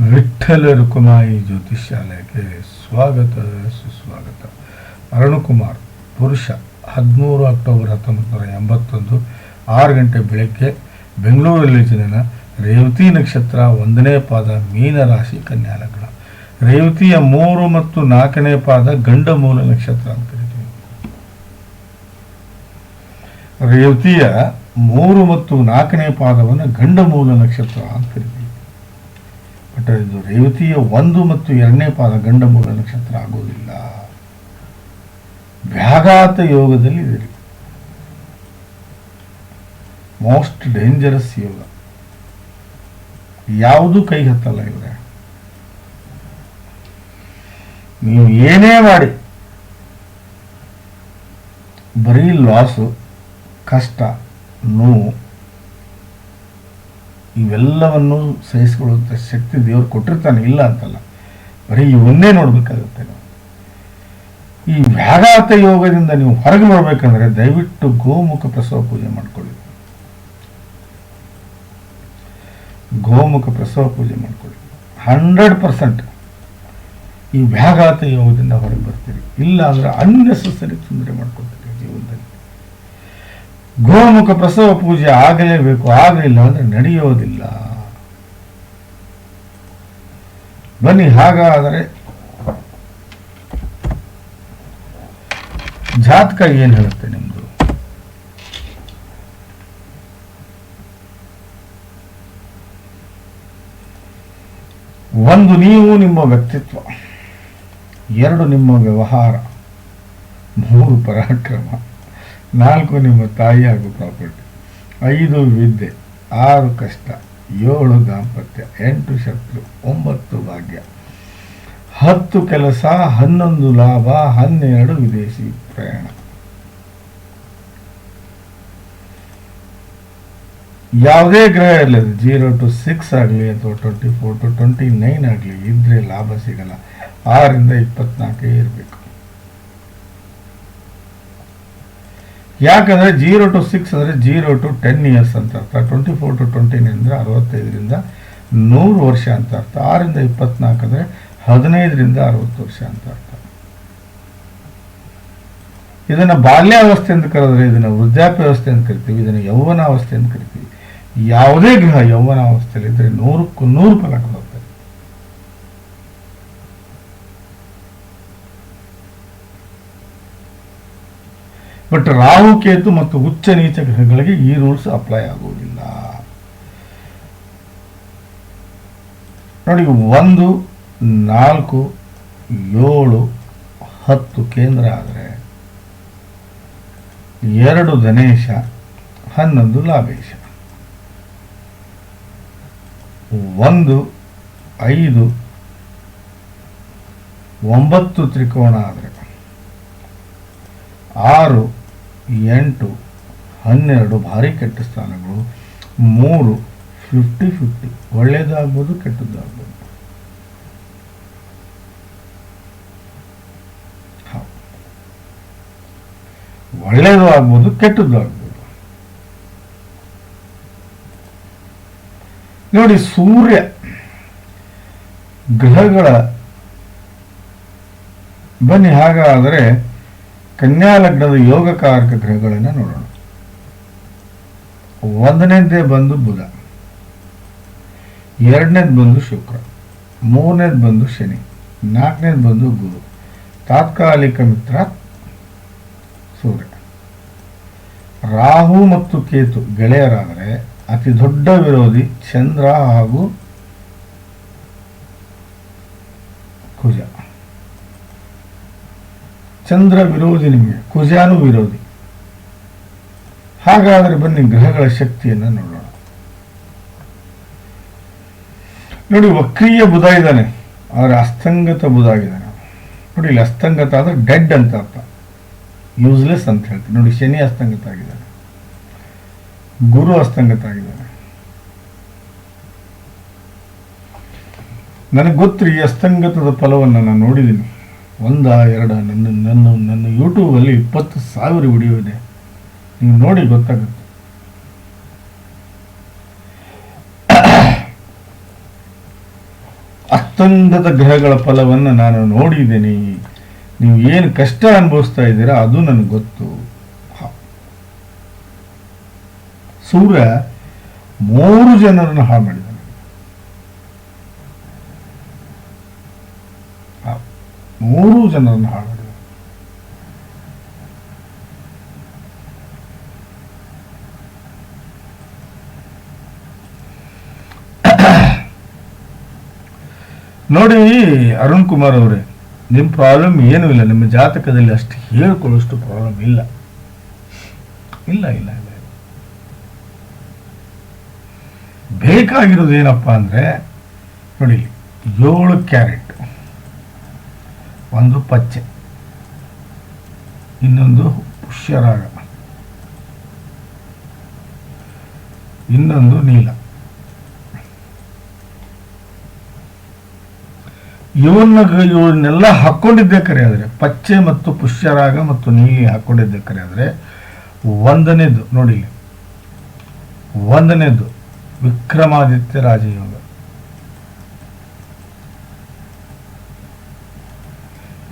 ವಿಠ್ಠಲ ರುಕುಮಾಯಿ ಜ್ಯೋತಿಷ್ಯಾಲಯಕ್ಕೆ ಸ್ವಾಗತ, ಸುಸ್ವಾಗತ. ಅರುಣಕುಮಾರ್, ಪುರುಷ, ಹದಿಮೂರು ಅಕ್ಟೋಬರ್ ಹತ್ತೊಂಬತ್ತು ನೂರ ಎಂಬತ್ತೊಂದು, ಆರು ಗಂಟೆ ಬೆಳಗ್ಗೆ, ಬೆಂಗಳೂರಲ್ಲಿ ಜನನ, ರೇವತಿ ನಕ್ಷತ್ರ, ಒಂದನೇ ಪಾದ ಮೀನ ರಾಶಿ ಕನ್ಯಾ ಲಗ್ನ. ರೇವತಿಯ ಮೂರು ಮತ್ತು ನಾಲ್ಕನೇ ಪಾದ ಗಂಡ ಮೂಲ ನಕ್ಷತ್ರ ಅಂತ ಕರಿತೀವಿ. ರೇವತಿಯ ಮೂರು ಮತ್ತು ನಾಲ್ಕನೇ ಪಾದವನ್ನು ಗಂಡ ಮೂಲ ನಕ್ಷತ್ರ ಅಂತ ಕರಿತೀವಿ. ಬಟ್ ಇದು ರೇವತಿಯ ಒಂದು ಮತ್ತು ಎರಡನೇ ಪಾದ ಗಂಡ ಮೂಲ ನಕ್ಷತ್ರ ಆಗೋದಿಲ್ಲ. ವ್ಯಾಘಾತ ಯೋಗದಲ್ಲಿ ಇದೆ. ಮೋಸ್ಟ್ ಡೇಂಜರಸ್ ಯೋಗ. ಯಾವುದು ಕೈ ಹತ್ತಲ್ಲ ಇವರೇ. ನೀವು ಏನೇ ಮಾಡಿ. ಬರೀ ಲಾಸು ಕಷ್ಟ, ನೋವು ಇವೆಲ್ಲವನ್ನು ಸಹಿಸಿಕೊಳ್ಳುವಂಥ ಶಕ್ತಿ ದೇವರು ಕೊಟ್ಟಿರ್ತಾನೆ, ಇಲ್ಲ ಅಂತಲ್ಲ. ಬರೀ ಇವನ್ನೇ ನೋಡಬೇಕಾಗುತ್ತೆ ನಾವು. ಈ ವ್ಯಾಘಾತ ಯೋಗದಿಂದ ನೀವು ಹೊರಗೆ ಬರಬೇಕಂದ್ರೆ ದಯವಿಟ್ಟು ಗೋಮುಖ ಪ್ರಸವ ಪೂಜೆ ಮಾಡ್ಕೊಳ್ಳಿ. ಗೋಮುಖ ಪ್ರಸವ ಪೂಜೆ ಮಾಡ್ಕೊಳ್ಳಿ. ಹಂಡ್ರೆಡ್ ಪರ್ಸೆಂಟ್ ಈ ವ್ಯಾಘಾತ ಯೋಗದಿಂದ ಹೊರಗೆ ಬರ್ತೀರಿ. ಇಲ್ಲ ಅಂದ್ರೆ ಅನ್ನೆಸೆಸರಿ ತೊಂದರೆ ಮಾಡ್ಕೊಳ್ತೀರಿ. ಗೋಮುಖ ಪ್ರಸವ ಪೂಜೆ ಆಗಲೇಬೇಕು, ಆಗಲಿಲ್ಲ ಅಂದ್ರೆ ನಡೆಯೋದಿಲ್ಲ. ಬನ್ನಿ, ಹಾಗಾದರೆ ಜಾತಕ ಏನ್ ಹೇಳುತ್ತೆ ನಿಮ್ದು? ಒಂದು ನೀವು ನಿಮ್ಮ ವ್ಯಕ್ತಿತ್ವ, ಎರಡು ನಿಮ್ಮ ವ್ಯವಹಾರ, ಮೂರು ಪರಾಕ್ರಮ. ನಾಲ್ಕು ನಿಮ್ಮ ತಾಯಿ ಹಾಗೂ ಪ್ರಾಪರ್ಟಿ. ಐದು ವಿದ್ಯೆ, ಆರು ಕಷ್ಟ, ಏಳು ದಾಂಪತ್ಯ, ಎಂಟು ಶತ್ರು, ಒಂಬತ್ತು ಭಾಗ್ಯ. ಹತ್ತು ಕೆಲಸ, ಹನ್ನೊಂದು ಲಾಭ, ಹನ್ನೆರಡು ವಿದೇಶಿ ಪ್ರಯಾಣ. ಯಾವುದೇ ಗ್ರಹ ಇರಲಿ ಜೀರೋ ಟು ಸಿಕ್ಸ್ ಆಗಲಿ, ಅಥವಾ twenty four to twenty nine ಆಗಲಿ, ಇದ್ರೆ ಲಾಭ ಸಿಗಲ್ಲ. ಆರರಿಂದ ಇಪ್ಪತ್ನಾಲ್ಕೇ ಇರಬೇಕು. ಯಾಕಂದ್ರೆ ಜೀರೋ ಟು ಸಿಕ್ಸ್ ಅಂದ್ರೆ ಜೀರೋ ಟು ಟೆನ್ ಇಯರ್ಸ್ ಅಂತ ಅರ್ಥ. Twenty four to twenty nine ಅಂದರೆ ಅರವತ್ತೈದರಿಂದ ನೂರು ವರ್ಷ ಅಂತ ಅರ್ಥ. ಆರಿಂದ ಇಪ್ಪತ್ನಾಲ್ಕು ಅಂದರೆ ಹದಿನೈದರಿಂದ ಅರವತ್ತು ವರ್ಷ ಅಂತ ಅರ್ಥ. ಇದನ್ನ ಬಾಲ್ಯಾವಸ್ಥೆ ಅಂತ ಕರೆದ್ರೆ ವೃದ್ಧಾಪ್ಯ ವ್ಯವಸ್ಥೆ ಅಂತ ಕರಿತೀವಿ. ಇದನ್ನ ಯೌವನಾವಸ್ಥೆ ಅಂತ ಕರಿತೀವಿ. ಯಾವುದೇ ಗ್ರಹ ಯೌವನಾವಸ್ಥೆಯಲ್ಲಿ ಇದ್ರೆ ನೂರಕ್ಕೂ ನೂರು ಫಲ ಬಟ್ ರಾಹು ಕೇತು ಮತ್ತು ಉಚ್ಚ ನೀಚ ಗ್ರಹಗಳಿಗೆ ಈ ರೂಲ್ಸ್ ಅಪ್ಲೈ ಆಗುವುದಿಲ್ಲ ನೋಡಿ ಒಂದು ನಾಲ್ಕು ಏಳು ಹತ್ತು ಕೇಂದ್ರ ಆದರೆ ಎರಡು ಧನೇಶ ಹನ್ನೊಂದು ಲಾಭೇಶ ಒಂದು ಐದು ಒಂಬತ್ತು ತ್ರಿಕೋಣ ಆದರೆ ಆರು, ಎಂಟು, ಹನ್ನೆರಡು ಭಾರಿ ಕೆಟ್ಟ ಸ್ಥಾನಗಳು, ಮೂರು ಫಿಫ್ಟಿ ಫಿಫ್ಟಿ ಒಳ್ಳೆಯದಾಗ್ಬೋದು ಕೆಟ್ಟದ್ದಾಗ್ಬೋದು. ಒಳ್ಳೆಯದು ಆಗ್ಬೋದು ಕೆಟ್ಟದ್ದು ಆಗ್ಬೋದು ನೋಡಿ, ಸೂರ್ಯ ಗ್ರಹಗಳ ಬನ್ನಿ ಹಾಗಾದರೆ ಕನ್ಯಾ ಲಗ್ನದ ಯೋಗಕಾರಕ ಗ್ರಹಗಳನ್ನು ನೋಡೋಣ. ಒಂದನೇದೇ ಬಂದು ಬುಧ. ಎರಡನೇದು ಬಂದು ಶುಕ್ರ. ಮೂರನೇದು ಬಂದು ಶನಿ. ನಾಲ್ಕನೇದು ಬಂದು ಗುರು. ತಾತ್ಕಾಲಿಕ ಮಿತ್ರ ಸೂರ್ಯ. ರಾಹು ಮತ್ತು ಕೇತು ಗೆಳೆಯರಾದರೆ ಅತಿ ದೊಡ್ಡ ವಿರೋಧಿ ಚಂದ್ರ ಹಾಗೂ ಕುಜ. ಚಂದ್ರ ವಿರೋಧಿ ನಿಮಗೆ, ಕುಜಾನು ವಿರೋಧಿ. ಹಾಗಾದರೆ ಬನ್ನಿ ಗ್ರಹಗಳ ಶಕ್ತಿಯನ್ನು ನೋಡೋಣ. ನೋಡಿ, ವಕ್ರೀಯ ಬುಧ ಇದ್ದಾನೆ. ಆದರೆ ಅಸ್ತಂಗತ ಬುಧ ಆಗಿದ್ದಾನೆ. ನೋಡಿ, ಇಲ್ಲಿ ಅಸ್ತಂಗತ ಅಂದ್ರೆ ಡೆಡ್ ಅಂತ ಅರ್ಥ. ಯೂಸ್ಲೆಸ್ ಅಂತ ಹೇಳ್ತೀನಿ. ನೋಡಿ, ಶನಿ ಅಸ್ತಂಗತ ಆಗಿದ್ದಾನೆ. ಗುರು ಅಸ್ತಂಗತ ಆಗಿದ್ದಾನೆ. ನನಗೆ ಗೊತ್ತು ಈ ಅಸ್ತಂಗತದ ಫಲವನ್ನು ನಾನು ನೋಡಿದ್ದೀನಿ ಒಂದ ಎರಡ, ನನ್ನ ನನ್ನ ನನ್ನ ಯೂಟ್ಯೂಬಲ್ಲಿ ಇಪ್ಪತ್ತು ಸಾವಿರ ವಿಡಿಯೋ ಇದೆ. ನೀವು ನೋಡಿ ಗೊತ್ತಾಗುತ್ತೆ. ಅತ್ತಂದದ ಗ್ರಹಗಳ ಫಲವನ್ನು ನಾನು ನೋಡಿದ್ದೇನೆ. ನೀವು ಏನು ಕಷ್ಟ ಅನುಭವಿಸ್ತಾ ಇದ್ದೀರಾ ಅದು ನನಗೆ ಗೊತ್ತು. ಸೂರ್ಯ ಮೂರು ಜನರನ್ನು ಹಾಳು ಮಾಡಿದ್ದಾನೆ ಹ. ಮೂರು ಜನರನ್ನು ಹಾಳು ನೋಡಿ, ಅರುಣ್ ಕುಮಾರ್ ಅವರೇ ನಿಮ್ಮ ಪ್ರಾಬ್ಲಮ್ ಏನೂ ಇಲ್ಲ, ನಿಮ್ಮ ಜಾತಕದಲ್ಲಿ ಅಷ್ಟು ಹೇಳ್ಕೊಳ್ಳೋಷ್ಟು ಪ್ರಾಬ್ಲಮ್ ಇಲ್ಲ ಇಲ್ಲ ಇಲ್ಲ ಇಲ್ಲ. ಬೇಕಾಗಿರೋದು ಏನಪ್ಪ ಅಂದರೆ, ನೋಡಿ, ಏಳು ಕ್ಯಾರೆಟ್. ಒಂದು ಪಚ್ಚೆ, ಇನ್ನೊಂದು ಪುಷ್ಯರಾಗ, ಇನ್ನೊಂದು ನೀಲ ಇವನ್ನ ಇವನ್ನೆಲ್ಲ ಹಾಕ್ಕೊಂಡಿದ್ದೆ ಕರೆ ಆದರೆ, ಪಚ್ಚೆ ಮತ್ತು ಪುಷ್ಯರಾಗ ಮತ್ತು ನೀಲಿ ಹಾಕ್ಕೊಂಡಿದ್ದೆ ಕರೆ ಆದರೆ, ಒಂದನೇದು ನೋಡಿ. ಒಂದನೇದು ವಿಕ್ರಮಾದಿತ್ಯ ರಾಜಯೋಗ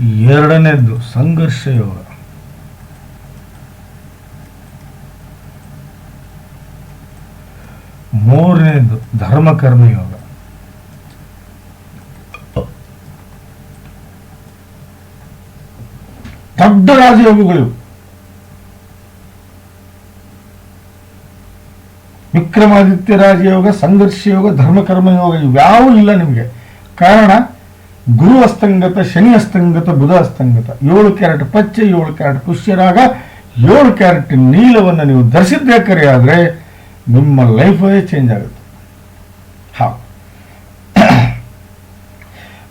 ಎರಡನೇದ್ದು ಸಂಘರ್ಷ ಯೋಗ ಮೂರನೇದು ಧರ್ಮಕರ್ಮ ಯೋಗ ದೊಡ್ಡ ರಾಜಯೋಗಗಳು. ವಿಕ್ರಮಾದಿತ್ಯ ರಾಜಯೋಗ ಸಂಘರ್ಷ ಯೋಗ ಧರ್ಮಕರ್ಮ ಯೋಗ ಇವ್ಯಾವೂ ಇಲ್ಲ ನಿಮಗೆ. ಕಾರಣ ಗುರು ಅಸ್ತಂಗತ ಶನಿ ಅಸ್ತಂಗತ ಬುಧ ಅಸ್ತಂಗತ ಏಳು ಕ್ಯಾರೆಟ್ ಪಚ್ಚೆ, ಏಳು ಕ್ಯಾರೆಟ್ ಪುಷ್ಯರಾಗ, ಏಳು ಕ್ಯಾರೆಟ್ ನೀಲವನ್ನು ನೀವು ಧರಿಸಿದ್ದೇಕರೆ ಆದರೆ ನಿಮ್ಮ ಲೈಫೇ ಚೇಂಜ್ ಆಗುತ್ತೆ. ಹಾ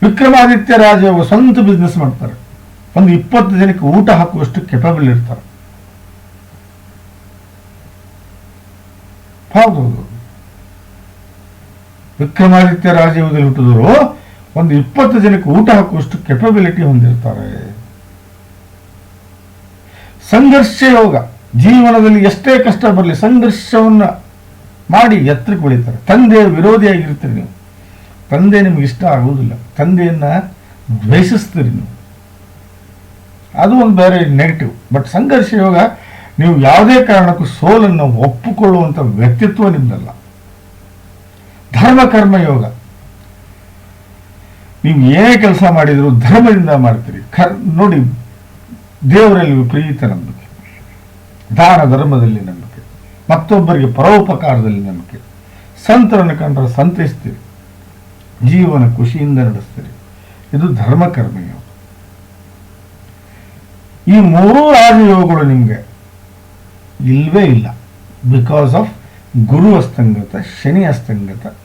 ವಿಕ್ರಮಾದಿತ್ಯ ರಾಜ ಸ್ವಂತ ಬಿಸ್ನೆಸ್ ಮಾಡ್ತಾರೆ. ಒಂದು ಇಪ್ಪತ್ತು ಜನಕ್ಕೆ ಊಟ ಹಾಕುವಷ್ಟು ಕೆಪಬಲ್ ಇರ್ತಾರೆ. ಹೌದು ವಿಕ್ರಮಾದಿತ್ಯ ರಾಜ ಹುಟ್ಟಿದವರು ಒಂದು ಇಪ್ಪತ್ತು ಜನಕ್ಕೆ ಊಟ ಹಾಕುವಷ್ಟು ಕೆಪಬಿಲಿಟಿ ಹೊಂದಿರ್ತಾರೆ. ಸಂಘರ್ಷ ಯೋಗ, ಜೀವನದಲ್ಲಿ ಎಷ್ಟೇ ಕಷ್ಟ ಬರಲಿ ಸಂಘರ್ಷವನ್ನ ಮಾಡಿ ಎತ್ತರಕ್ಕೆ ಬೆಳೀತಾರೆ. ತಂದೆಯ ವಿರೋಧಿಯಾಗಿರ್ತೀರಿ ನೀವು. ತಂದೆ ನಿಮ್ಗೆ ಇಷ್ಟ ಆಗುವುದಿಲ್ಲ. ತಂದೆಯನ್ನ ದ್ವೇಷಿಸ್ತೀರಿ ನೀವು. ಅದು ಒಂದು ಬೇರೆ ನೆಗೆಟಿವ್ ಬಟ್ ಸಂಘರ್ಷ ಯೋಗ, ನೀವು ಯಾವುದೇ ಕಾರಣಕ್ಕೂ ಸೋಲನ್ನು ಒಪ್ಪಿಕೊಳ್ಳುವಂಥ ವ್ಯಕ್ತಿತ್ವ ನಿಮ್ದಲ್ಲ. ಧರ್ಮ, ಕರ್ಮ ಯೋಗ. ನೀವು ಏನೇ ಕೆಲಸ ಮಾಡಿದ್ರು ಧರ್ಮದಿಂದ ಮಾಡ್ತೀರಿ. ಕರ್, ನೋಡಿ, ದೇವರಲ್ಲಿ ವಿಪರೀತ ನಂಬಿಕೆ. ದಾನ ಧರ್ಮದಲ್ಲಿ ನಂಬಿಕೆ. ಮತ್ತೊಬ್ಬರಿಗೆ ಪರೋಪಕಾರದಲ್ಲಿ ನಂಬಿಕೆ. ಸಂತರನ್ನು ಕಂಡ್ರೆ ಸಂತೈಸ್ತೀರಿ. ಜೀವನ ಖುಷಿಯಿಂದ ನಡೆಸ್ತೀರಿ. ಇದು ಧರ್ಮ ಕರ್ಮ ಈ ಮೂರೂ ರಾಜಯೋಗಗಳು ನಿಮಗೆ ಇಲ್ವೇ ಇಲ್ಲ. ಬಿಕಾಸ್ ಆಫ್ ಗುರು ಅಸ್ತಂಗತ, ಶನಿ ಅಸ್ತಂಗತ,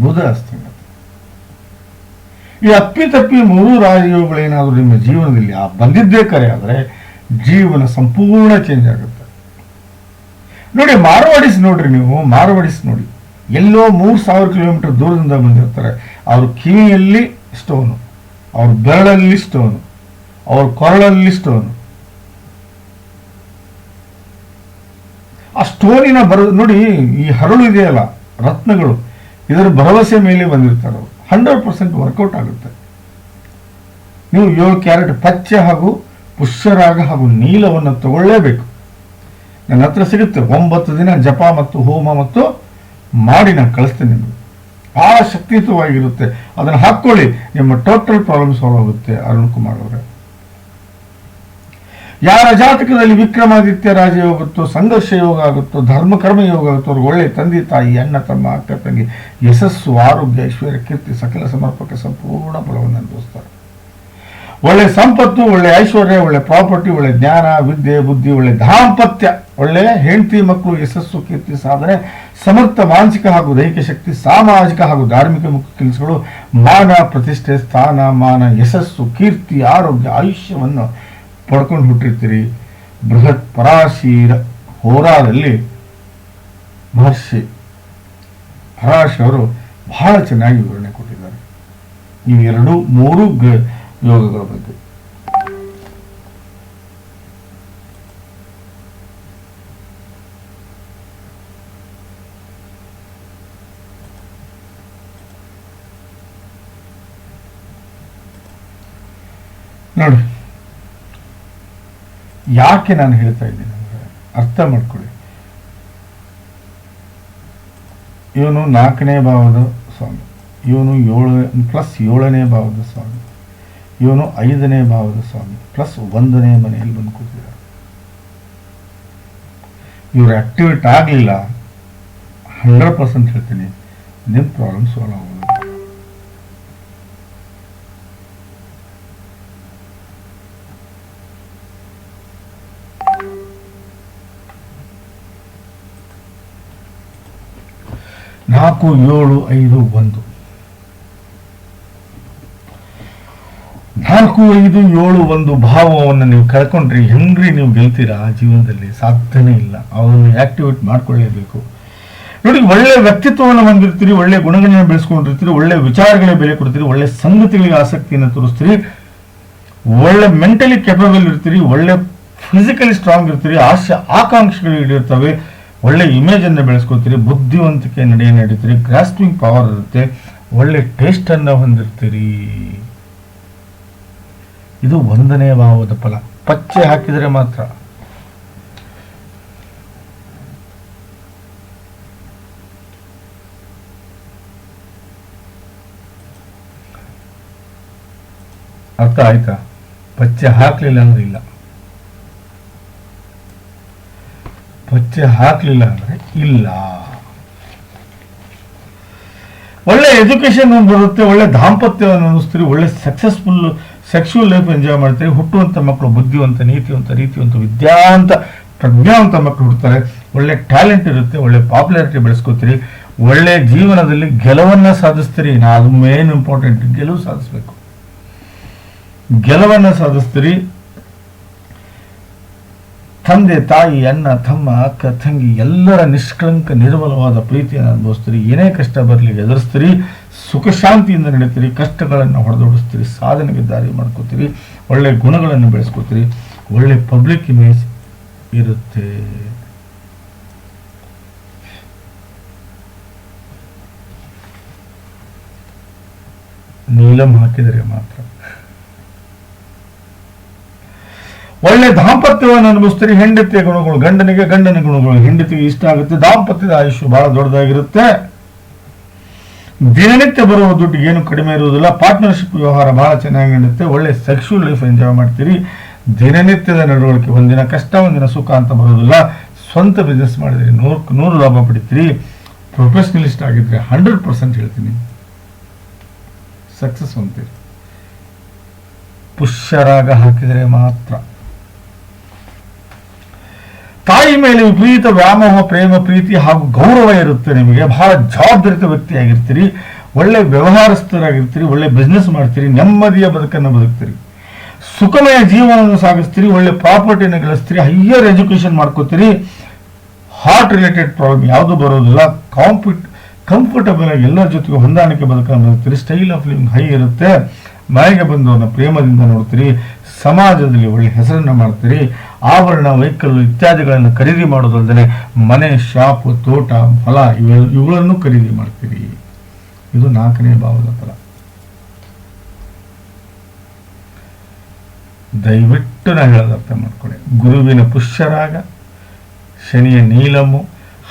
ಬುಧ ಅಸ್ತಂಗತ. ಈ ಅಪ್ಪಿತಪ್ಪಿ ಮೂರು ರಾಜಯೋಗಗಳೇನಾದರೂ ನಿಮ್ಮ ಜೀವನದಲ್ಲಿ ಆ ಬಂದಿದ್ದೇ ಕರೆ ಆದರೆ ಜೀವನ ಸಂಪೂರ್ಣ ಚೇಂಜ್ ಆಗುತ್ತೆ. ನೋಡಿ, ಮಾರ್ವಾಡಿಸ್ ನೋಡ್ರಿ ನೀವು, ಮಾರ್ವಾಡಿಸ್ ನೋಡಿ. ಎಲ್ಲೋ ಮೂರು ಸಾವಿರ ಕಿಲೋಮೀಟರ್ ದೂರದಿಂದ ಬಂದಿರ್ತಾರೆ. ಅವ್ರ ಕಿವಿಯಲ್ಲಿ ಸ್ಟೋನು ಅವ್ರ ಬೆರಳಲ್ಲಿ ಸ್ಟೋನು ಅವ್ರ ಕೊರಳಲ್ಲಿ ಸ್ಟೋನು ಆ ಸ್ಟೋನಿನ ಬರ ನೋಡಿ, ಈ ಹರಳು ಇದೆಯಲ್ಲ, ರತ್ನಗಳು, ಇದರ ಭರವಸೆ ಮೇಲೆ ಬಂದಿರ್ತಾರೆ ಅವರು. ಹಂಡ್ರೆಡ್ ಪರ್ಸೆಂಟ್ ವರ್ಕೌಟ್ ಆಗುತ್ತೆ. ನೀವು ಏಳು ಕ್ಯಾರೆಟ್ ಪಚ್ಚೆ ಹಾಗೂ ಪುಷ್ಯರಾಗ ಹಾಗೂ ನೀಲವನ್ನು ತಗೊಳ್ಳೇಬೇಕು. ನನ್ನ ಹತ್ರ ಸಿಗುತ್ತೆ ಒಂಬತ್ತು ದಿನ ಜಪ ಮತ್ತು ಹೋಮ ಮತ್ತು ಮಾಡಿ ನಾನು ಕಳಿಸ್ತೇನೆ ನಿಮಗೆ. ಭಾಳ ಶಕ್ತಿಯುತವಾಗಿರುತ್ತೆ. ಅದನ್ನು ಹಾಕ್ಕೊಳ್ಳಿ. ನಿಮ್ಮ ಟೋಟಲ್ ಪ್ರಾಬ್ಲಮ್ ಸಾಲ್ವ್ ಆಗುತ್ತೆ ಅರುಣ್ ಕುಮಾರ್ ಅವರೇ. ಯಾರ ಜಾತಕದಲ್ಲಿ ವಿಕ್ರಮಾದಿತ್ಯ ರಾಜ ಯೋಗುತ್ತೋ ಸಂಘರ್ಷ ಯೋಗ ಆಗುತ್ತೋ, ಧರ್ಮ ಕರ್ಮ ಯೋಗ ಆಗುತ್ತೋ, ಅವ್ರಿಗೆ ಒಳ್ಳೆ ತಂದೆ, ತಾಯಿ, ಅಣ್ಣ, ತಮ್ಮ, ಅಕ್ಕ, ತಂಗಿ, ಯಶಸ್ಸು, ಆರೋಗ್ಯ, ಐಶ್ವರ್ಯ, ಕೀರ್ತಿ, ಸಕಲ ಸಮರ್ಪಕ, ಸಂಪೂರ್ಣ ಫಲವನ್ನು ಅನುಭವಿಸ್ತಾರೆ. ಒಳ್ಳೆ ಸಂಪತ್ತು, ಒಳ್ಳೆ ಐಶ್ವರ್ಯ, ಒಳ್ಳೆ ಪ್ರಾಪರ್ಟಿ, ಒಳ್ಳೆ ಜ್ಞಾನ, ವಿದ್ಯೆ, ಬುದ್ಧಿ, ಒಳ್ಳೆ ದಾಂಪತ್ಯ, ಒಳ್ಳೆ ಹೆಂಡತಿ, ಮಕ್ಕಳು, ಯಶಸ್ಸು, ಕೀರ್ತಿ, ಸಾಧನೆ, ಸಮರ್ಥ, ಮಾನಸಿಕ ಹಾಗೂ ದೈಹಿಕ ಶಕ್ತಿ, ಸಾಮಾಜಿಕ ಹಾಗೂ ಧಾರ್ಮಿಕ ಮುಖ್ಯ ಕೆಲಸಗಳು, ಮಾನ, ಪ್ರತಿಷ್ಠೆ, ಸ್ಥಾನ, ಮಾನ, ಯಶಸ್ಸು, ಕೀರ್ತಿ, ಆರೋಗ್ಯ, ಆಯುಷ್ಯವನ್ನು ಪಡ್ಕೊಂಡು ಹುಟ್ಟಿರ್ತೀರಿ. ಬೃಹತ್ ಪರಾಶೀರ ಹೋರಾದಲ್ಲಿ ಮಹರ್ಷಿ ಹರಾಶ್ ಅವರು ಬಹಳ ಚೆನ್ನಾಗಿ ವಿವರಣೆ ಕೊಟ್ಟಿದ್ದಾರೆ. ಈ ಎರಡು ಮೂರು ಯೋಗಗಳ ಬಗ್ಗೆ. ನೋಡಿ ಯಾಕೆ ನಾನು ಹೇಳ್ತಾ ಇದ್ದೀನಿ ಅಂದರೆ ಅರ್ಥ ಮಾಡ್ಕೊಳ್ಳಿ. ಇವನು ನಾಲ್ಕನೇ ಭಾವದ ಸ್ವಾಮಿ. ಇವನು ಏಳು ಪ್ಲಸ್ ಏಳನೇ ಭಾವದ ಸ್ವಾಮಿ. ಇವನು ಐದನೇ ಭಾವದ ಸ್ವಾಮಿ ಪ್ಲಸ್ ಒಂದನೇ ಮನೆಯಲ್ಲಿ ಬಂದು ಕೂತಿದ್ದಾರೆ. ಇವರು ಆಕ್ಟಿವೇಟ್ ಆಗಲಿಲ್ಲ. ಹಂಡ್ರೆಡ್ ಪರ್ಸೆಂಟ್ ಹೇಳ್ತೀನಿ ನಿಮ್ಮ ಪ್ರಾಬ್ಲಮ್ ಸಾಲ್ವ್ ಆಗೋದು ನಾಲ್ಕು ಏಳು ಐದು ಒಂದು. ನಾಲ್ಕು ಐದು ಏಳು ಒಂದು ಭಾವವನ್ನು ನೀವು ಕಳ್ಕೊಂಡ್ರಿ ಹೆಂಗ್ರಿ ನೀವು ಗೆಲ್ತೀರಾ? ಆ ಜೀವನದಲ್ಲಿ ಸಾಧ್ಯನೇ ಇಲ್ಲ. ಅವನ್ನು ಆಕ್ಟಿವೇಟ್ ಮಾಡ್ಕೊಳ್ಳೇಬೇಕು. ನೋಡಿ, ಒಳ್ಳೆ ವ್ಯಕ್ತಿತ್ವವನ್ನು ಹೊಂದಿರ್ತೀರಿ, ಒಳ್ಳೆ ಗುಣಗಳನ್ನು ಬೆಳೆಸ್ಕೊಂಡಿರ್ತೀರಿ, ಒಳ್ಳೆ ವಿಚಾರಗಳಿಗೆ ಬೆಲೆ ಕೊಡ್ತೀರಿ, ಒಳ್ಳೆ ಸಂಗತಿಗಳಿಗೆ ಆಸಕ್ತಿಯನ್ನು ತೋರಿಸ್ತೀರಿ, ಒಳ್ಳೆ ಮೆಂಟಲಿ ಕೆಪಬಲ್ ಇರ್ತೀರಿ, ಒಳ್ಳೆ ಫಿಸಿಕಲಿ ಸ್ಟ್ರಾಂಗ್ ಇರ್ತೀರಿ, ಆಶೆ ಆಕಾಂಕ್ಷೆಗಳು ಇಡಿರ್ತವೆ ಒಳ್ಳೆ ಇಮೇಜ್ ಅನ್ನು ಬೆಳೆಸ್ಕೊತೀರಿ, ಬುದ್ಧಿವಂತಿಕೆ ನಡೆಯ ನಡೀತೀರಿ ಗ್ರಾಸ್ಪಿಂಗ್ ಪವರ್ ಇರುತ್ತೆ, ಒಳ್ಳೆ ಟೇಸ್ಟ್ ಅನ್ನ ಹೊಂದಿರ್ತೀರಿ. ಇದು ಒಂದನೇ ಭಾವದ ಫಲ. ಪಚ್ಚೆ ಹಾಕಿದರೆ ಮಾತ್ರ. ಅರ್ಥ ಆಯ್ತಾ? ಪಚ್ಚೆ ಹಾಕ್ಲಿಲ್ಲ ಅಂದ್ರೆ ಇಲ್ಲ. ಪಚ್ಚೆ ಹಾಕ್ಲಿಲ್ಲ ಅಂದ್ರೆ ಇಲ್ಲ. ಒಳ್ಳೆ ಎಜುಕೇಶನ್ ಬರುತ್ತೆ, ಒಳ್ಳೆ ದಾಂಪತ್ಯವನ್ನು ಅನ್ನಿಸ್ತೀರಿ, ಒಳ್ಳೆ ಸಕ್ಸಸ್ಫುಲ್ ಸೆಕ್ಸುವಲ್ ಲೈಫ್ ಎಂಜಾಯ್ ಮಾಡ್ತೀರಿ ಹುಟ್ಟುವಂಥ ಮಕ್ಕಳು ಬುದ್ಧಿವಂತ, ನೀತಿವಂತ, ರೀತಿವಂತ, ವಿದ್ಯಾವಂತ, ಪ್ರಜ್ಞಾವಂತ ಮಕ್ಕಳು ಹುಡ್ತಾರೆ, ಒಳ್ಳೆ ಟ್ಯಾಲೆಂಟ್ ಇರುತ್ತೆ, ಒಳ್ಳೆ ಪಾಪ್ಯುಲಾರಿಟಿ ಬೆಳೆಸ್ಕೋತೀರಿ, ಒಳ್ಳೆ ಜೀವನದಲ್ಲಿ ಗೆಲುವನ್ನ ಸಾಧಿಸ್ತೀರಿ ನಾನು ಮೇನ್ ಇಂಪಾರ್ಟೆಂಟ್ ಗೆಲುವು ಸಾಧಿಸ್ಬೇಕು. ಗೆಲುವನ್ನ ಸಾಧಿಸ್ತೀರಿ ತಂದೆ ತಾಯಿ, ಅಣ್ಣ, ತಮ್ಮ, ಅಕ್ಕ, ತಂಗಿ, ಎಲ್ಲರ ನಿಷ್ಕಳಂಕ ನಿರ್ಮಲವಾದ ಪ್ರೀತಿಯನ್ನು ಅನುಭವಿಸ್ತೀರಿ. ಏನೇ ಕಷ್ಟ ಬರಲಿ ಎದುರಿಸ್ತೀರಿ ಸುಖ ಶಾಂತಿಯಿಂದ ನಡೀತೀರಿ. ಕಷ್ಟಗಳನ್ನು ಹೊಡೆದೋಡಿಸ್ತೀರಿ. ಸಾಧನೆಗೆ ದಾರಿ ಮಾಡ್ಕೋತೀರಿ. ಒಳ್ಳೆ ಗುಣಗಳನ್ನು ಬೆಳೆಸ್ಕೋತೀರಿ. ಒಳ್ಳೆ ಪಬ್ಲಿಕ್ ಇಮೇಜ್ ಇರುತ್ತೆ. ನೀಲಂ ಹಾಕಿದರೆ ಮಾತ್ರ. ಒಳ್ಳೆ ದಾಂಪತ್ಯವನ್ನು ಅನುಭವಿಸ್ತೀರಿ. ಹೆಂಡತಿಯ ಗುಣಗಳು, ಗಂಡನಿಗೆ ಗಂಡನ ಗುಣಗಳು. ಹೆಂಡತಿಗೆ ಇಷ್ಟ ಆಗುತ್ತೆ. ದಾಂಪತ್ಯದ ಆಯುಷ್ಯ ಬಹಳ ದೊಡ್ಡದಾಗಿರುತ್ತೆ. ದಿನನಿತ್ಯ ಬರುವ ದುಡ್ಡಿಗೆ ಏನು ಕಡಿಮೆ ಇರುವುದಿಲ್ಲ. ಪಾರ್ಟ್ನರ್ಶಿಪ್ ವ್ಯವಹಾರ ಬಹಳ ಚೆನ್ನಾಗಿ ನಡೆಯುತ್ತೆ. ಒಳ್ಳೆ ಸೆಕ್ಷುವಲ್ ಲೈಫ್ ಎಂಜಾಯ್ ಮಾಡ್ತೀರಿ. ದಿನನಿತ್ಯದ ನಡವಳಿಕೆ, ಒಂದಿನ ಕಷ್ಟ, ಒಂದಿನ ಸುಖ ಅಂತ ಬರೋದಿಲ್ಲ ಸ್ವಂತ ಬಿಸ್ನೆಸ್ ಮಾಡಿದ್ರಿ ನೂರು ನೂರು ಲಾಭ ಪಡಿತೀರಿ. ಪ್ರೊಫೆಷನಲಿಸ್ಟ್ ಆಗಿದ್ರೆ ಹಂಡ್ರೆಡ್ ಪರ್ಸೆಂಟ್ ಹೇಳ್ತೀನಿ. ಸಕ್ಸಸ್ ಅಂತೀರಿ ಪುಷ್ಯರಾಗ ಹಾಕಿದರೆ ಮಾತ್ರ. ತಾಯಿ ಮೇಲೆ ವಿಪರೀತ ವ್ಯಾಮೋಹ, ಪ್ರೇಮ, ಪ್ರೀತಿ ಹಾಗೂ ಗೌರವ ಇರುತ್ತೆ ನಿಮಗೆ. ಬಹಳ ಜವಾಬ್ದಾರಿತ ವ್ಯಕ್ತಿಯಾಗಿರ್ತೀರಿ. ಒಳ್ಳೆ ವ್ಯವಹಾರಸ್ಥರಾಗಿರ್ತೀರಿ, ಒಳ್ಳೆ ಬಿಸ್ನೆಸ್ ಮಾಡ್ತೀರಿ, ನೆಮ್ಮದಿಯ ಬದುಕನ್ನು ಬದುಕ್ತೀರಿ. ಸುಖಮಯ ಜೀವನವನ್ನು ಸಾಗಿಸ್ತೀರಿ, ಒಳ್ಳೆ ಪ್ರಾಪರ್ಟಿಯನ್ನು ಗಳಿಸ್ತೀರಿ ಹೈಯರ್ ಎಜುಕೇಶನ್ ಮಾಡ್ಕೋತೀರಿ. ಹಾರ್ಟ್ ರಿಲೇಟೆಡ್ ಪ್ರಾಬ್ಲಮ್ ಯಾವುದು ಬರೋದಿಲ್ಲ. ಕಾಂಪಿಟ್ ಕಂಫರ್ಟಬಲ್ ಆಗಿ ಎಲ್ಲರ ಜೊತೆಗೆ ಹೊಂದಾಣಿಕೆ ಬದುಕನ್ನು ಬದುಕ್ತೀರಿ. ಸ್ಟೈಲ್ ಆಫ್ ಲಿವಿಂಗ್ ಹೈ ಇರುತ್ತೆ. ಮನೆಗೆ ಬಂದವರನ್ನ ಪ್ರೇಮದಿಂದ ನೋಡ್ತೀರಿ. ಸಮಾಜದಲ್ಲಿ ಒಳ್ಳೆ ಹೆಸರನ್ನು ಮಾಡ್ತೀರಿ, ಆಭರಣ ವೈಕಲ್ ಇತ್ಯಾದಿಗಳನ್ನು ಖರೀದಿ ಮಾಡೋದಲ್ಲದೆ ಮನೆ, ಶಾಪ್, ತೋಟ, ಹೊಲ ಇವೆ, ಇವುಗಳನ್ನು ಖರೀದಿ ಮಾಡ್ತೀರಿ. ಇದು ನಾಲ್ಕನೇ ಭಾವದ ಫಲ. ದಯವಿಟ್ಟು ನಾನು ಹೇಳೋದು ಅರ್ಥ ಮಾಡ್ಕೊಳ್ಳಿ. ಗುರುವಿನ ಪುಷ್ಯರಾಗ, ಶನಿಯ ನೀಲಮು,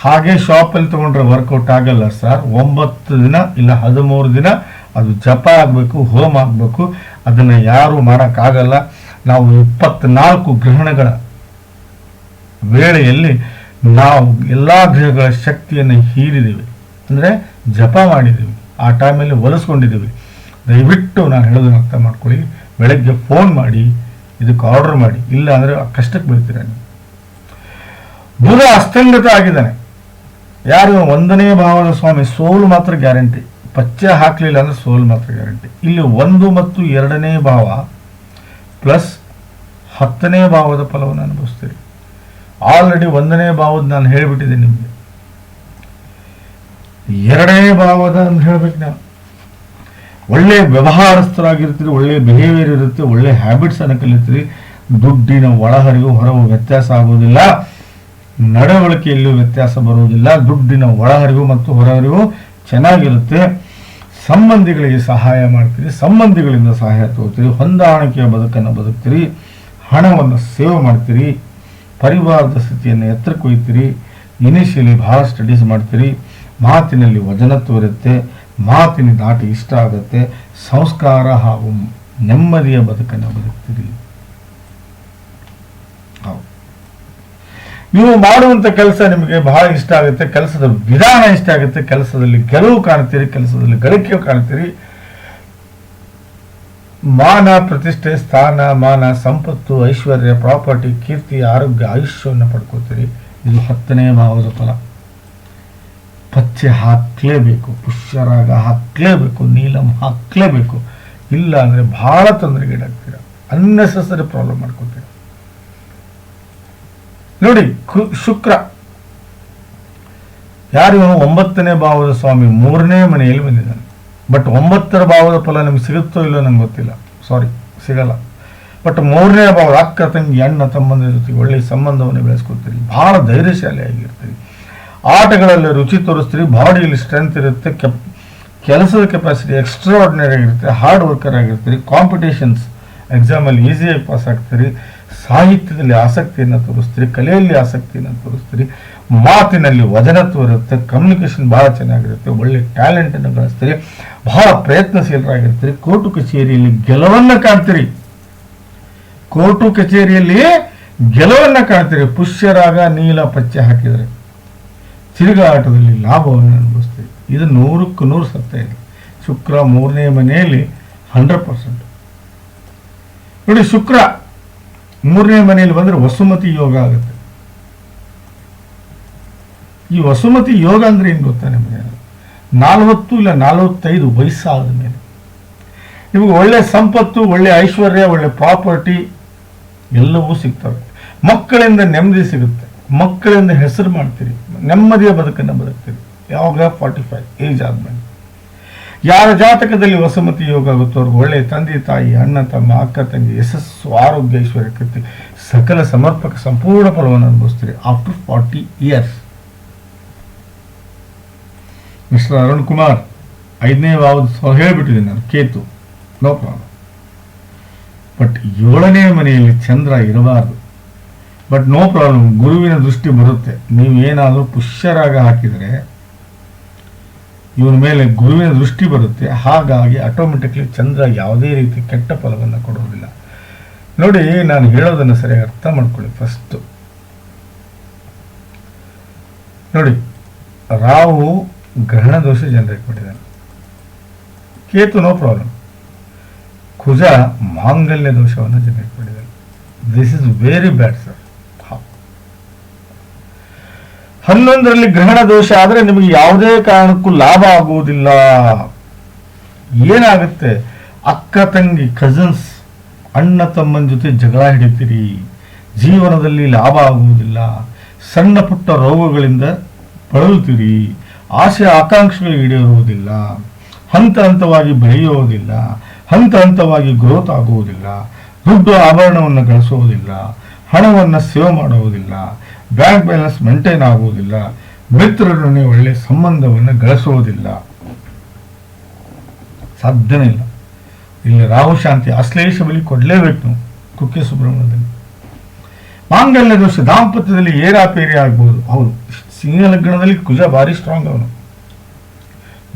ಹಾಗೆ ಶಾಪಲ್ಲಿ ತಗೊಂಡ್ರೆ ವರ್ಕೌಟ್ ಆಗಲ್ಲ ಸರ್. ಒಂಬತ್ತು ದಿನ ಇಲ್ಲ ಹದಿಮೂರು ದಿನ ಅದು ಜಪ ಆಗಬೇಕು, ಹೋಮ ಆಗಬೇಕು. ಅದನ್ನು ಯಾರೂ ಮಾಡೋಕ್ಕಾಗಲ್ಲ. ನಾವು ಇಪ್ಪತ್ನಾಲ್ಕು ಗ್ರಹಣಗಳ ವೇಳೆಯಲ್ಲಿ ನಾವು ಎಲ್ಲ ಗ್ರಹಗಳ ಶಕ್ತಿಯನ್ನು ಹೀರಿದ್ದೀವಿ ಅಂದರೆ ಜಪ ಮಾಡಿದ್ದೀವಿ ಆ ಟೈಮಲ್ಲಿ ಹೊಲಿಸ್ಕೊಂಡಿದ್ದೀವಿ ದಯವಿಟ್ಟು ನಾನು ಹೇಳೋದನ್ನು ಅರ್ಥ ಮಾಡ್ಕೊಳ್ಳಿ. ಬೆಳಗ್ಗೆ ಫೋನ್ ಮಾಡಿ, ಇದಕ್ಕೆ ಆರ್ಡರ್ ಮಾಡಿ. ಇಲ್ಲ ಅಂದರೆ ಕಷ್ಟಕ್ಕೆ ಬೀಳ್ತೀರ ನೀವು. ಬುಧ ಅಸ್ತಂಗತ ಆಗಿದ್ದಾನೆ. ಯಾರು? ಒಂದನೇ ಭಾವದ ಸ್ವಾಮಿ. ಸೋಲು ಮಾತ್ರ ಗ್ಯಾರಂಟಿ. ಪಚ್ಚೆ ಹಾಕಲಿಲ್ಲ ಅಂದರೆ ಸೋಲು ಮಾತ್ರ ಗ್ಯಾರಂಟಿ. ಇಲ್ಲಿ ಒಂದು ಮತ್ತು ಎರಡನೇ ಭಾವ ಪ್ಲಸ್ ಹತ್ತನೇ ಭಾವದ ಫಲವನ್ನು ಅನುಭವಿಸ್ತೀರಿ. ಆಲ್ರೆಡಿ ಒಂದನೇ ಭಾವದ ನಾನು ಹೇಳಿಬಿಟ್ಟಿದ್ದೀನಿ ನಿಮಗೆ. ಎರಡನೇ ಭಾವದ ಅಂತ ಹೇಳ್ಬೇಕು ನಾನು. ಒಳ್ಳೆ ವ್ಯವಹಾರಸ್ಥರಾಗಿರ್ತೀರಿ, ಒಳ್ಳೆ ಬಿಹೇವಿಯರ್ ಇರುತ್ತೆ, ಒಳ್ಳೆ ಹ್ಯಾಬಿಟ್ಸ್ ಅನ್ನು ಕಲಿತೀರಿ. ದುಡ್ಡಿನ ಒಳಹರಿವು ಹೊರವು ವ್ಯತ್ಯಾಸ ಆಗುವುದಿಲ್ಲ. ನಡವಳಿಕೆಯಲ್ಲೂ ವ್ಯತ್ಯಾಸ ಬರುವುದಿಲ್ಲ. ದುಡ್ಡಿನ ಒಳಹರಿವು ಮತ್ತು ಹೊರಹರಿವು ಚೆನ್ನಾಗಿರುತ್ತೆ. ಸಂಬಂಧಿಗಳಿಗೆ ಸಹಾಯ ಮಾಡ್ತೀರಿ, ಸಂಬಂಧಿಗಳಿಂದ ಸಹಾಯ ತಗೋತೀರಿ, ಹೊಂದಾಣಿಕೆಯ ಬದುಕನ್ನು ಬದುಕ್ತೀರಿ, ಹಣವನ್ನು ಸೇವ್ ಮಾಡ್ತೀರಿ, ಪರಿವಾರದ ಸ್ಥಿತಿಯನ್ನು ಎತ್ತರಕ್ಕೆ ಒಯ್ತೀರಿ ಇನಿಷಿಯಲಿ ಭಾಳ ಸ್ಟಡೀಸ್ ಮಾಡ್ತೀರಿ, ಮಾತಿನಲ್ಲಿ ವಜನ ಇರುತ್ತೆ, ಮಾತಿನ ದಾಟಿ ಇಷ್ಟ ಆಗುತ್ತೆ, ಸಂಸ್ಕಾರ ಹಾಗೂ ನೆಮ್ಮದಿಯ ಬದುಕನ್ನು ಬದುಕ್ತೀರಿ ಹೌದು ನೀವು ಮಾಡುವಂಥ ಕೆಲಸ ನಿಮಗೆ ಬಹಳ ಇಷ್ಟ ಆಗುತ್ತೆ, ಕೆಲಸದ ವಿಧಾನ ಇಷ್ಟ ಆಗುತ್ತೆ, ಕೆಲಸದಲ್ಲಿ ಗೆಲುವು ಕಾಣ್ತೀರಿ, ಕೆಲಸದಲ್ಲಿ ಗಳಿಕೆ ಕಾಣ್ತೀರಿ. ಮಾನ, ಪ್ರತಿಷ್ಠೆ, ಸ್ಥಾನ, ಮಾನ, ಸಂಪತ್ತು, ಐಶ್ವರ್ಯ, ಪ್ರಾಪರ್ಟಿ, ಕೀರ್ತಿ, ಆರೋಗ್ಯ, ಆಯುಷ್ಯವನ್ನು ಪಡ್ಕೋತೀರಿ. ಇದು ಹತ್ತನೇ ಭಾವದ ಫಲ. ಪಚ್ಚೆ ಹಾಕ್ಲೇಬೇಕು, ಪುಷ್ಯರಾಗ ಹಾಕ್ಲೇಬೇಕು, ನೀಲಂ ಹಾಕ್ಲೇಬೇಕು. ಇಲ್ಲ ಅಂದ್ರೆ ಬಹಳ ತೊಂದರೆಗೀಡಾಗ್ತೀರ. Unnecessary problem ಮಾಡ್ಕೋತೀರ. ನೋಡಿ ಶುಕ್ರ. ಯಾರು ಒಂಬತ್ತನೇ ಭಾವದ ಸ್ವಾಮಿ? ಮೂರನೇ ಮನೆಯಲ್ಲಿ ಬಂದಿದ್ದಾನೆ. ಬಟ್ ಒಂಬತ್ತರ ಭಾವದ ಫಲ ನಿಮ್ಗೆ ಸಿಗುತ್ತೋ ಇಲ್ಲೋ ನಂಗೆ ಗೊತ್ತಿಲ್ಲ. ಸಾರಿ ಸಿಗಲ್ಲ. ಬಟ್ ಮೂರನೇ ಭಾವದ, ಅಕ್ಕ, ತಂಗಿ, ಅಣ್ಣ, ತಮ್ಮಂದಿರ ಜೊತೆಗೆ ಒಳ್ಳೆಯ ಸಂಬಂಧವನ್ನು ಬೆಳೆಸ್ಕೊಳ್ತೀರಿ ಬಹಳ ಧೈರ್ಯಶಾಲಿಯಾಗಿರ್ತೀರಿ. ಆಟಗಳಲ್ಲಿ ರುಚಿ ತೋರಿಸ್ತೀರಿ, ಬಾಡಿಯಲ್ಲಿ ಸ್ಟ್ರೆಂತ್ ಇರುತ್ತೆ, ಕೆಪ್, ಕೆಲಸದ ಕೆಪಾಸಿಟಿ ಎಕ್ಸ್ಟ್ರಾ ಆರ್ಡಿನರಿ ಆಗಿರುತ್ತೆ ಹಾರ್ಡ್ ವರ್ಕರ್ ಆಗಿರ್ತೀರಿ ಕಾಂಪಿಟೇಷನ್ಸ್ ಎಕ್ಸಾಮಲ್ಲಿ ಈಸಿಯಾಗಿ ಪಾಸ್ ಆಗ್ತೀರಿ. ಸಾಹಿತ್ಯದಲ್ಲಿ ಆಸಕ್ತಿಯನ್ನು ತೋರಿಸ್ತೀರಿ, ಕಲೆಯಲ್ಲಿ ಆಸಕ್ತಿಯನ್ನು ತೋರಿಸ್ತೀರಿ, ಮಾತಿನಲ್ಲಿ ವಜನತ್ವ ಇರುತ್ತೆ ಕಮ್ಯುನಿಕೇಶನ್ ಬಹಳ ಚೆನ್ನಾಗಿರುತ್ತೆ, ಒಳ್ಳೆ ಟ್ಯಾಲೆಂಟನ್ನು ಗಳಿಸ್ತೀರಿ, ಬಹಳ ಪ್ರಯತ್ನಶೀಲರಾಗಿರ್ತೀರಿ, ಕೋರ್ಟು ಕಚೇರಿಯಲ್ಲಿ ಗೆಲುವನ್ನು ಕಾಣ್ತೀರಿ. ಕೋರ್ಟು ಕಚೇರಿಯಲ್ಲಿ ಗೆಲುವನ್ನ ಕಾಣ್ತೀರಿ. ಪುಷ್ಯರಾಗ, ನೀಲ ಪಚ್ಚೆ ಹಾಕಿದರೆ ತಿರುಗಾಟದಲ್ಲಿ ಲಾಭವನ್ನು ಅನುಭವಿಸ್ತೀರಿ. ಇದು ನೂರಕ್ಕೂ ನೂರು ಸತ್ಯ ಇದೆ. ಶುಕ್ರ ಮೂರನೇ ಮನೆಯಲ್ಲಿ ಹಂಡ್ರೆಡ್ ಪರ್ಸೆಂಟ್ ನೋಡಿ ಶುಕ್ರ ಮೂರನೇ ಮನೆಯಲ್ಲಿ ಬಂದರೆ ವಸುಮತಿ ಯೋಗ ಆಗುತ್ತೆ. ಈ ವಸುಮತಿ ಯೋಗ ಅಂದ್ರೆ ಏನು ಗೊತ್ತಾ ನಿಮಗೆ? ನಾಲ್ವತ್ತು ಇಲ್ಲ ನಾಲ್ವತ್ತೈದು ವಯಸ್ಸಾದ ಮೇಲೆ. ನಿಮಗೆ ಒಳ್ಳೆ ಸಂಪತ್ತು, ಒಳ್ಳೆ ಐಶ್ವರ್ಯ, ಒಳ್ಳೆ ಪ್ರಾಪರ್ಟಿ ಎಲ್ಲವೂ ಸಿಗ್ತವೆ. ಮಕ್ಕಳಿಂದ ನೆಮ್ಮದಿ ಸಿಗುತ್ತೆ. ಮಕ್ಕಳಿಂದ ಹೆಸರು ಮಾಡ್ತೀರಿ. ನೆಮ್ಮದಿಯ ಬದುಕನ್ನು ಬದುಕ್ತೀರಿ. ಯಾವಾಗ ಫಾರ್ಟಿ ಫೈವ್, ಏಜ್ ಆದ್ಮೇಲೆ. ಯಾರ ಜಾತಕದಲ್ಲಿ ವಸುಮತಿ ಯೋಗ ಆಗುತ್ತೋ ಅವ್ರಿಗೆ ಒಳ್ಳೆ ತಂದೆ, ತಾಯಿ, ಅಣ್ಣ, ತಮ್ಮ, ಅಕ್ಕ, ತಂಗಿ, ಯಶಸ್ಸು, ಆರೋಗ್ಯ, ಐಶ್ವರ್ಯ ಕೃತಿ ಸಕಲ ಸಮರ್ಪಕ ಸಂಪೂರ್ಣ ಫಲವನ್ನು ಅನುಭವಿಸ್ತೀರಿ after forty years mister Arun Kumar, ಐದನೇ ಭಾವದ ಹೇಳಿಬಿಟ್ಟಿದ್ದೀನಿ ನಾನು, ಕೇತು ನೋ ಪ್ರಾಬ್ಲಮ್ ಬಟ್ ಏಳನೇ ಮನೆಯಲ್ಲಿ ಚಂದ್ರ ಇರಬಾರ್ದು. ಬಟ್ ನೋ ಪ್ರಾಬ್ಲಮ್ ಗುರುವಿನ ದೃಷ್ಟಿ ಬರುತ್ತೆ. ನೀವು ಏನಾದರೂ ಪುಷ್ಯರಾಗ ಹಾಕಿದರೆ ಇವನ ಮೇಲೆ ಗುರುವಿನ ದೃಷ್ಟಿ ಬರುತ್ತೆ. ಹಾಗಾಗಿ ಆಟೋಮೆಟಿಕ್ಲಿ ಚಂದ್ರ ಯಾವುದೇ ರೀತಿ ಕೆಟ್ಟ ಫಲವನ್ನು ಕೊಡುವುದಿಲ್ಲ. ನೋಡಿ, ನಾನು ಹೇಳೋದನ್ನು ಸರಿಯಾಗಿ ಅರ್ಥ ಮಾಡ್ಕೊಳ್ಳಿ ಫಸ್ಟ್ ನೋಡಿ, ರಾಹು ಗ್ರಹಣ ದೋಷ ಜನರೇಟ್ ಮಾಡಿದ್ದಾನೆ ಕೇತು ನೋ ಪ್ರಾಬ್ಲಮ್ ಕುಜ ಮಾಂಗಲ್ಯ ದೋಷವನ್ನು ಜನರೇಟ್ ಮಾಡಿದ್ದಾನೆ this is very bad sir ಹನ್ನೊಂದರಲ್ಲಿ ಗ್ರಹಣ ದೋಷ ಆದರೆ ನಿಮಗೆ ಯಾವುದೇ ಕಾರಣಕ್ಕೂ ಲಾಭ ಆಗುವುದಿಲ್ಲ. ಏನಾಗುತ್ತೆ? ಅಕ್ಕ ತಂಗಿ ಕಸನ್ಸ್ ಅಣ್ಣ ತಮ್ಮನ ಜೊತೆ ಜಗಳ ಹಿಡಿತೀರಿ. ಜೀವನದಲ್ಲಿ ಲಾಭ ಆಗುವುದಿಲ್ಲ. ಸಣ್ಣ ಪುಟ್ಟ ರೋಗಗಳಿಂದ ಬಳಲುತ್ತೀರಿ. ಆಸೆ ಆಕಾಂಕ್ಷೆಗಳು ಈಡೇರುವುದಿಲ್ಲ. ಹಂತ ಹಂತವಾಗಿ ಬೆಳೆಯುವುದಿಲ್ಲ. ಹಂತ ಹಂತವಾಗಿ ಗ್ರೋತ್ ಆಗುವುದಿಲ್ಲ. ದುಡ್ಡು ಆಭರಣವನ್ನು ಗಳಿಸುವುದಿಲ್ಲ. ಹಣವನ್ನು ಸೇವ್ ಮಾಡುವುದಿಲ್ಲ. ಬ್ಯಾಂಕ್ ಬ್ಯಾಲೆನ್ಸ್ ಮೇಂಟೈನ್ ಆಗುವುದಿಲ್ಲ. ಮಿತ್ರರೊಡನೆ ಒಳ್ಳೆಯ ಸಂಬಂಧವನ್ನು ಗಳಿಸುವುದಿಲ್ಲ. ಸಾಧ್ಯನೇ ಇಲ್ಲ. ಇಲ್ಲಿ ರಾಹು ಶಾಂತಿ ಅಶ್ಲೇಷ ಬಲಿ ಕೊಡಲೇಬೇಕು ನಾವು ಕುಕ್ಕೆ ಸುಬ್ರಹ್ಮಣ್ಯದಲ್ಲಿ. ಮಾಂಗಲ್ಯ ದೋಷ ದಾಂಪತ್ಯದಲ್ಲಿ ಏರಾಪೇರಿ ಆಗ್ಬೋದು. ಹೌದು, ಸಿಂಹ ಲಗ್ನದಲ್ಲಿ ಕುಜ ಭಾರಿ ಸ್ಟ್ರಾಂಗ್ ಅವನು.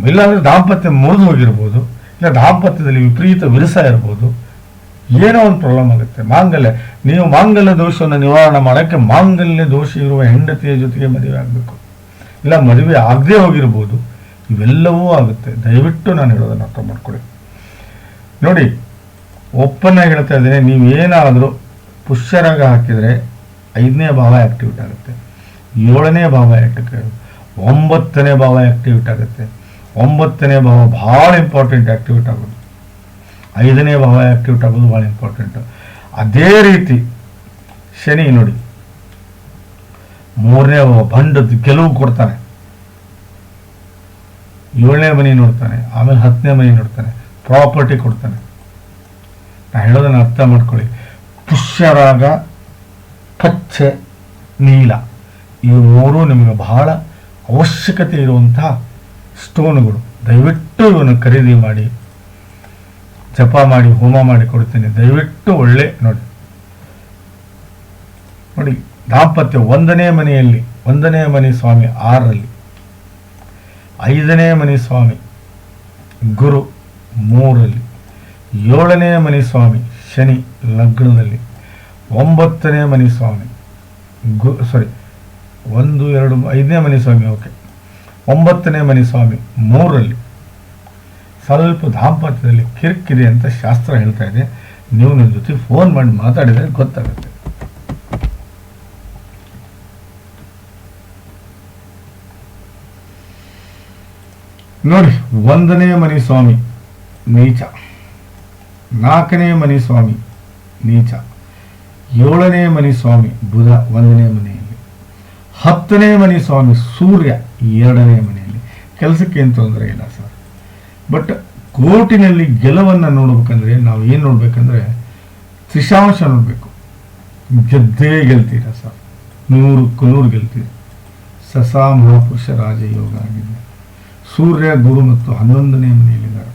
ಇಲ್ಲಾಂದ್ರೆ ದಾಂಪತ್ಯ ಮುರಿದು ಹೋಗಿರ್ಬೋದು. ಇಲ್ಲ, ದಾಂಪತ್ಯದಲ್ಲಿ ವಿಪರೀತ ವಿರಸ ಇರ್ಬೋದು. ಏನೋ ಒಂದು ಪ್ರಾಬ್ಲಮ್ ಆಗುತ್ತೆ. ಮಾಂಗಲ್ಯ, ನೀವು ಮಾಂಗಲ್ಯ ದೋಷವನ್ನು ನಿವಾರಣೆ ಮಾಡೋಕ್ಕೆ ಮಾಂಗಲ್ಯ ದೋಷ ಇರುವ ಹೆಂಡತಿಯ ಜೊತೆಗೆ ಮದುವೆ ಆಗಬೇಕು. ಇಲ್ಲ, ಮದುವೆ ಆಗದೆ ಹೋಗಿರ್ಬೋದು. ಇವೆಲ್ಲವೂ ಆಗುತ್ತೆ. ದಯವಿಟ್ಟು ನಾನು ಹೇಳೋದನ್ನು ಅರ್ಥ ಮಾಡ್ಕೊಳ್ಳಿ. ನೋಡಿ, ಒಪ್ಪನ್ನ ಹೇಳ್ತಾ ಇದ್ದೇನೆ, ನೀವು ಏನಾದರೂ ಪುಷ್ಯರಾಗ ಹಾಕಿದರೆ ಐದನೇ ಭಾವ ಆ್ಯಕ್ಟಿವೇಟ್ ಆಗುತ್ತೆ. ಏಳನೇ ಭಾವ ಆ್ಯಕ್ಟಿವ್ ಒಂಬತ್ತನೇ ಭಾವ ಆ್ಯಕ್ಟಿವೇಟ್ ಆಗುತ್ತೆ. ಒಂಬತ್ತನೇ ಭಾವ ಭಾಳ ಇಂಪಾರ್ಟೆಂಟ್ ಆ್ಯಕ್ಟಿವೇಟ್ ಆಗೋದು ಐದನೇ ಭಾವ ಆಕ್ಟಿವೇಟ್ ಆಗೋದು ಭಾಳ ಇಂಪಾರ್ಟೆಂಟ್ ಅದೇ ರೀತಿ ಶನಿ ನೋಡಿ, ಮೂರನೇ ಭಾವ ಗೆಲುವು ಕೊಡ್ತಾನೆ. ಏಳನೇ ಮನೆ ನೋಡ್ತಾನೆ, ಆಮೇಲೆ ಹತ್ತನೇ ಮನೆ ನೋಡ್ತಾನೆ ಪ್ರಾಪರ್ಟಿ ಕೊಡ್ತಾನೆ. ನಾ ಹೇಳೋದನ್ನ ಅರ್ಥ ಮಾಡ್ಕೊಳ್ಳಿ. ಪುಷ್ಯರಾಗ, ಪಚ್ಚೆ, ನೀಲ, ಈ ಮೂರು ನಿಮಗೆ ಬಹಳ ಅವಶ್ಯಕತೆ ಇರುವಂತಹ ಸ್ಟೋನ್ಗಳು ದಯವಿಟ್ಟು ಇವನ್ನು ಖರೀದಿ ಮಾಡಿ. ಜಪ ಮಾಡಿ, ಹೋಮ ಮಾಡಿ ಕೊಡ್ತೀನಿ ದಯವಿಟ್ಟು ಒಳ್ಳೆ ನೋಡಿ. ನೋಡಿ, ದಾಂಪತ್ಯ ಒಂದನೇ ಮನೆಯಲ್ಲಿ, ಒಂದನೇ ಮನೆ ಸ್ವಾಮಿ ಆರರಲ್ಲಿ, ಐದನೇ ಮನೆ ಸ್ವಾಮಿ ಗುರು ಮೂರಲ್ಲಿ ಏಳನೇ ಮನೆ ಸ್ವಾಮಿ ಶನಿ ಲಗ್ನದಲ್ಲಿ, ಒಂಬತ್ತನೇ ಮನೆ ಸ್ವಾಮಿ ಗು ಸಾರಿ ಒಂದು, ಎರಡು, ಐದನೇ ಮನೆ ಸ್ವಾಮಿ ಓಕೆ ಒಂಬತ್ತನೇ ಮನೆ ಸ್ವಾಮಿ ಮೂರಲ್ಲಿ ಸ್ವಲ್ಪ ದಾಂಪತ್ಯದಲ್ಲಿ ಕಿರಿಕಿರಿ ಅಂತ ಶಾಸ್ತ್ರ ಹೇಳ್ತಾ ಇದೆ. ನೀವು ನನ್ನ ಜೊತೆ ಫೋನ್ ಮಾಡಿ ಮಾತಾಡಿದರೆ ಗೊತ್ತಾಗುತ್ತೆ. ನೋಡಿ, ಒಂದನೇ ಮನಿ ಸ್ವಾಮಿ ನೀಚ. ನಾಲ್ಕನೇ ಮನಿ ಸ್ವಾಮಿ ನೀಚ. ಏಳನೇ ಮನಿ ಸ್ವಾಮಿ ಬುಧ, ಒಂದನೇ ಮನೆಯಲ್ಲಿ. ಹತ್ತನೇ ಮನಿ ಸ್ವಾಮಿ ಸೂರ್ಯ, ಎರಡನೇ ಮನೆಯಲ್ಲಿ. ಕೆಲಸಕ್ಕೆ ಏನು ತೊಂದರೆ ಇಲ್ಲ. ಬಟ್ ಕೋರ್ಟಿನಲ್ಲಿ ಗೆಲುವನ್ನು ನೋಡ್ಬೇಕಂದ್ರೆ ನಾವು ಏನು ನೋಡ್ಬೇಕಂದ್ರೆ ತ್ರಿಶಾಂಶ ನೋಡಬೇಕು. ಗೆದ್ದೇ ಗೆಲ್ತೀರಾ ಸರ್? ನೂರಕ್ಕೂ ನೂರು ಗೆಲ್ತೀರ? ಸಸಾ ಮಹಾಪುರುಷ ರಾಜಯೋಗ ಆಗಿದೆ. ಸೂರ್ಯ, ಗುರು ಮತ್ತು ಹನ್ನೊಂದನೇ ಮನೆಯಲ್ಲಿದ್ದಾರೆ.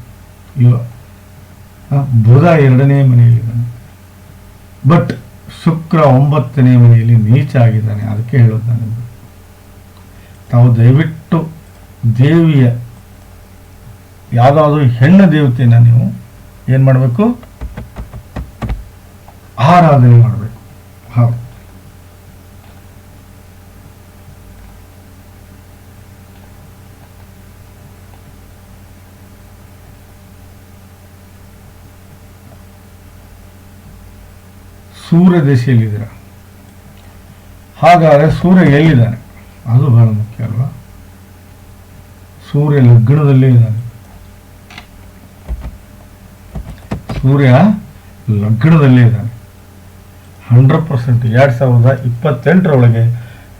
ಇವ ಬುಧ ಎರಡನೇ ಮನೆಯಲ್ಲಿದ್ದಾನೆ. ಬಟ್ ಶುಕ್ರ ಒಂಬತ್ತನೇ ಮನೆಯಲ್ಲಿ ನೀಚ ಆಗಿದ್ದಾನೆ. ಅದಕ್ಕೆ ಹೇಳುತ್ತಾನೆ ತಾವು ದಯವಿಟ್ಟು ದೇವಿಯ ಯಾವುದಾದ್ರೂ ಹೆಣ್ಣು ದೇವತೆಯನ್ನು ನೀವು ಏನು ಮಾಡಬೇಕು? ಆರಾಧನೆ ಮಾಡಬೇಕು. ಹೌದು. ಸೂರ್ಯ ದಶೆಯಲ್ಲಿದ್ದೀರ ಹಾಗಾದರೆ ಸೂರ್ಯ ಎಲ್ಲಿದ್ದಾನೆ? ಅದು ಬಹಳ ಮುಖ್ಯ ಅಲ್ವಾ? ಸೂರ್ಯ ಲಗ್ನದಲ್ಲೇ ಇದ್ದಾನೆ ಸೂರ್ಯ ಲಗ್ನದಲ್ಲೇ ಇದ್ದಾನೆ. ಹಂಡ್ರೆಡ್ ಪರ್ಸೆಂಟ್ ಎರಡು ಸಾವಿರದ ಇಪ್ಪತ್ತೆಂಟರೊಳಗೆ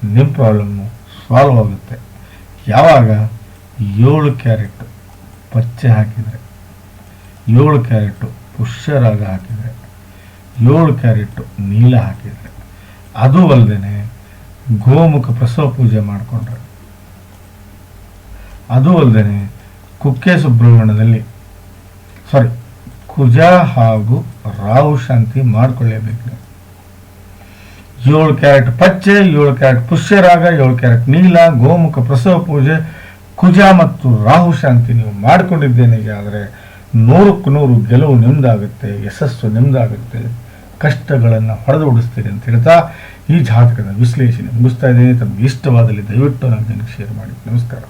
ನಿಮ್ಮ ಪ್ರಾಬ್ಲಮ್ಮು ಸಾಲ್ವ್ ಆಗುತ್ತೆ. ಯಾವಾಗ? ಏಳು ಕ್ಯಾರೆಟ್ ಪಚ್ಚೆ ಹಾಕಿದರೆ. ಏಳು ಕ್ಯಾರೆಟು ಪುಷ್ಯರಾಗ ಹಾಕಿದರೆ. ಏಳು ಕ್ಯಾರೆಟು ನೀಲ ಹಾಕಿದರೆ. ಅದು ಅಲ್ಲದೆ ಗೋಮುಖ ಪ್ರಸವ ಪೂಜೆ ಮಾಡಿಕೊಂಡ್ರೆ. ಅದು ಅಲ್ಲದೆ ಕುಕ್ಕೆ ಸುಬ್ರಹ್ಮಣ್ಯದಲ್ಲಿ ಸಾರಿ ಕುಜ ಹಾಗೂ ರಾಹು ಶಾಂತಿ ಮಾಡಿಕೊಳ್ಳೇಬೇಕು. ಏಳು ಕ್ಯಾರೆಟ್ ಪಚ್ಚೆ, ಏಳು ಕ್ಯಾರೆಟ್ ಪುಷ್ಯರಾಗ ಏಳು ಕ್ಯಾರೆಟ್ ನೀಲ, ಗೋಮುಖ ಪ್ರಸವ ಪೂಜೆ, ಕುಜ ಮತ್ತು ರಾಹು ಶಾಂತಿ ನೀವು ಮಾಡಿಕೊಂಡಿದ್ದೇನೆ ಆದರೆ ನೂರಕ್ಕೆ ನೂರು ಗೆಲುವು ನಿಮ್ದಾಗುತ್ತೆ, ಯಶಸ್ಸು ನಿಮ್ದಾಗುತ್ತೆ. ಕಷ್ಟಗಳನ್ನು ಹೊಡೆದು ಉಡಿಸ್ತೀರಿ ಅಂತ ಹೇಳ್ತಾ ಈ ಜಾತಕದ ವಿಶ್ಲೇಷಣೆ ಮುಗಿಸ್ತಾ ಇದ್ದೀನಿ. ತಮಗೆ ಇಷ್ಟವಾದಲ್ಲಿ ದಯವಿಟ್ಟು ನನಗೆ ಶೇರ್ ಮಾಡಿ. ನಮಸ್ಕಾರ.